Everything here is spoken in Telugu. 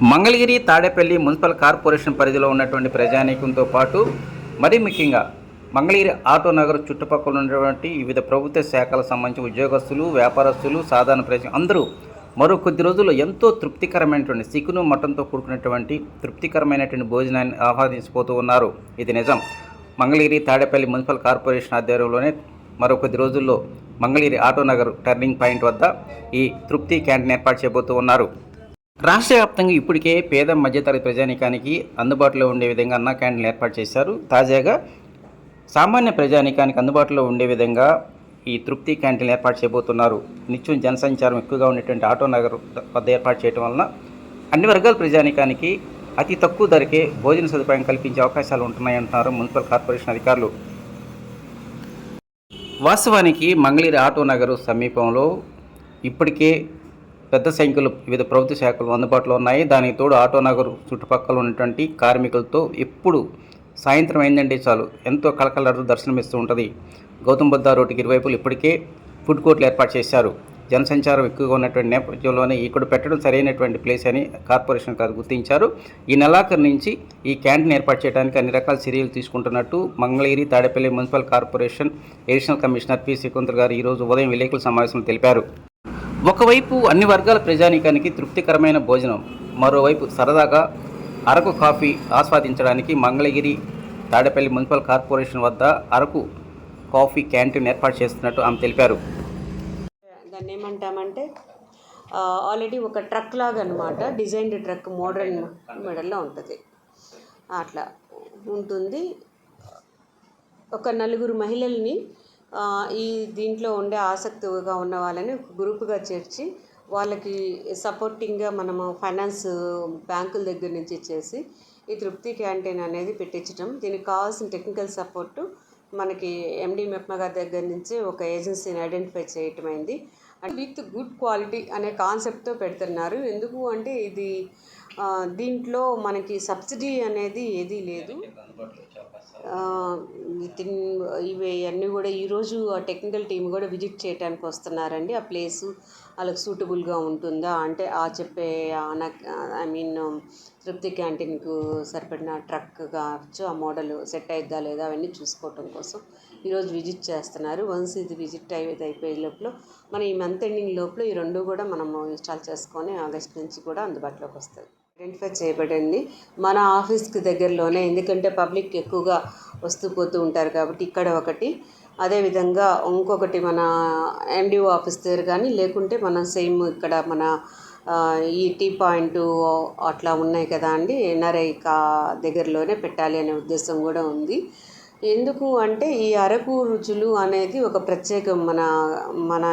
మంగళగిరి తాడేపల్లి మున్సిపల్ కార్పొరేషన్ పరిధిలో ఉన్నటువంటి ప్రజానీకంతో పాటు మరీ ముఖ్యంగా మంగళగిరి ఆటో నగర్ చుట్టుపక్కల ఉన్నటువంటి వివిధ ప్రభుత్వ శాఖలకు సంబంధించిన ఉద్యోగస్తులు వ్యాపారస్తులు సాధారణ ప్రజలు అందరూ మరో కొద్ది రోజుల్లో ఎంతో తృప్తికరమైనటువంటి సిక్కును మటన్తో కూడుకున్నటువంటి తృప్తికరమైనటువంటి భోజనాన్ని ఆహ్వానించిపోతూ ఉన్నారు. ఇది నిజం. మంగళగిరి తాడేపల్లి మున్సిపల్ కార్పొరేషన్ ఆధ్వర్యంలోనే మరో కొద్ది రోజుల్లో Mangalagiri auto Nagar turning point వద్ద ఈ తృప్తి క్యాంటీన్ ఏర్పాటు చేయబోతూ ఉన్నారు. రాష్ట్ర వ్యాప్తంగా ఇప్పటికే పేద మధ్యతరగతి ప్రజానికానికి అందుబాటులో ఉండే విధంగా అన్న క్యాంటీన్లు ఏర్పాటు చేశారు. తాజాగా సామాన్య ప్రజానీకానికి అందుబాటులో ఉండే విధంగా ఈ తృప్తి క్యాంటీన్లు ఏర్పాటు చేయబోతున్నారు. నిత్యం జనసంచారం ఎక్కువగా ఉండేటువంటి ఆటో నగర్ వద్ద ఏర్పాటు చేయడం వలన అన్ని వర్గాల ప్రజానీకానికి అతి తక్కువ ధరకే భోజన సదుపాయం కల్పించే అవకాశాలు ఉంటున్నాయంటున్నారు మున్సిపల్ కార్పొరేషన్ అధికారులు. వాస్తవానికి మంగళగిరి ఆటో నగరు సమీపంలో ఇప్పటికే పెద్ద సంఖ్యలో వివిధ ప్రభుత్వ శాఖలు అందుబాటులో ఉన్నాయి. దానికి తోడు ఆటో నగర్ చుట్టుపక్కల ఉన్నటువంటి కార్మికులతో ఎప్పుడు సాయంత్రం అయిందంటే చాలు. ఎంతో కలకలరు దర్శనమిస్తూ ఉంటుంది. గౌతమ్ బుద్ధ రోడ్డుకి ఇరువైపులు ఇప్పటికే ఫుడ్ కోర్టులు ఏర్పాటు చేశారు. జనసంచారం ఎక్కువగా ఉన్నటువంటి నేపథ్యంలోనే ఇక్కడ పెట్టడం సరైనటువంటి ప్లేస్ అని కార్పొరేషన్ కాదు గుర్తించారు. ఈ నెలాఖరు నుంచి ఈ క్యాంటీన్ ఏర్పాటు చేయడానికి అన్ని రకాల చర్యలు తీసుకుంటున్నట్టు Mangalagiri Tadepalli municipal corporation additional commissioner P. Shakuntal గారు ఈరోజు ఉదయం విలేకరుల సమావేశంలో తెలిపారు. ఒకవైపు అన్ని వర్గాల ప్రజానీకానికి తృప్తికరమైన భోజనం మరోవైపు సరదాగా అరకు కాఫీ ఆస్వాదించడానికి మంగళగిరి తాడేపల్లి మున్సిపల్ కార్పొరేషన్ వద్ద అరకు కాఫీ క్యాంటీన్ ఏర్పాటు చేస్తున్నట్టు ఆమె తెలిపారు. దాన్ని ఏమంటామంటే ఆల్రెడీ ఒక ట్రక్ లాగా అనమాట డిజైన్డ్ ట్రక్ మోడర్న్ మోడల్లో ఉంటుంది. అట్లా ఉంటుంది. ఒక నలుగురు మహిళల్ని ఈ దీంట్లో ఉండే ఆసక్తిగా ఉన్న వాళ్ళని గ్రూప్గా గ్రూపుగా చేర్చి వాళ్ళకి సపోర్టింగ్గా మనము ఫైనాన్స్ బ్యాంకుల దగ్గర నుంచి ఇచ్చేసి ఈ తృప్తి క్యాంటీన్ అనేది పెట్టించడం దీనికి కావాల్సిన టెక్నికల్ సపోర్టు మనకి ఎండి మెప్మ గారి దగ్గర నుంచి ఒక ఏజెన్సీని ఐడెంటిఫై చేయటం అయింది. అండ్ విత్ గుడ్ క్వాలిటీ అనే కాన్సెప్ట్తో పెడుతున్నారు. ఎందుకు అంటే ఇది దీంట్లో మనకి సబ్సిడీ అనేది ఏదీ లేదు. విత్ ఇన్ ఇవి అన్నీ కూడా ఈరోజు ఆ టెక్నికల్ టీం కూడా విజిట్ చేయడానికి వస్తున్నారండి. ఆ ప్లేసు వాళ్ళకి సూటబుల్గా ఉంటుందా? అంటే ఆ చెప్పే ఐ మీన్ తృప్తి క్యాంటీన్కు సరిపడిన ట్రక్ కావచ్చు ఆ మోడల్ సెట్ అయిద్దా లేదా అవన్నీ చూసుకోవటం కోసం ఈరోజు విజిట్ చేస్తున్నారు. వన్స్ ఇది విజిట్ అయ్యేది అయిపోయే లోపల మనం ఈ మంత్ ఎండింగ్ లోపల ఈ రెండు కూడా మనము ఇన్స్టాల్ చేసుకొని ఆగస్ట్ నుంచి కూడా అందుబాటులోకి వస్తుంది ఐడెంటిఫై చేయబడింది. మన ఆఫీస్కి దగ్గరలోనే ఎందుకంటే పబ్లిక్ ఎక్కువగా వస్తూ పోతూ ఉంటారు కాబట్టి ఇక్కడ ఒకటి. అదేవిధంగా ఇంకొకటి మన ఎండిఓ ఆఫీస్ దగ్గర కానీ లేకుంటే మన సేమ్ ఇక్కడ మన ఈ టీ పాయింట్ అట్లా ఉన్నాయి కదా అండి ఎన్ఆర్ఐ కా దగ్గరలోనే పెట్టాలి అనే ఉద్దేశం కూడా ఉంది. ఎందుకు అంటే ఈ అరకు రుచులు అనేది ఒక ప్రత్యేకం మన మన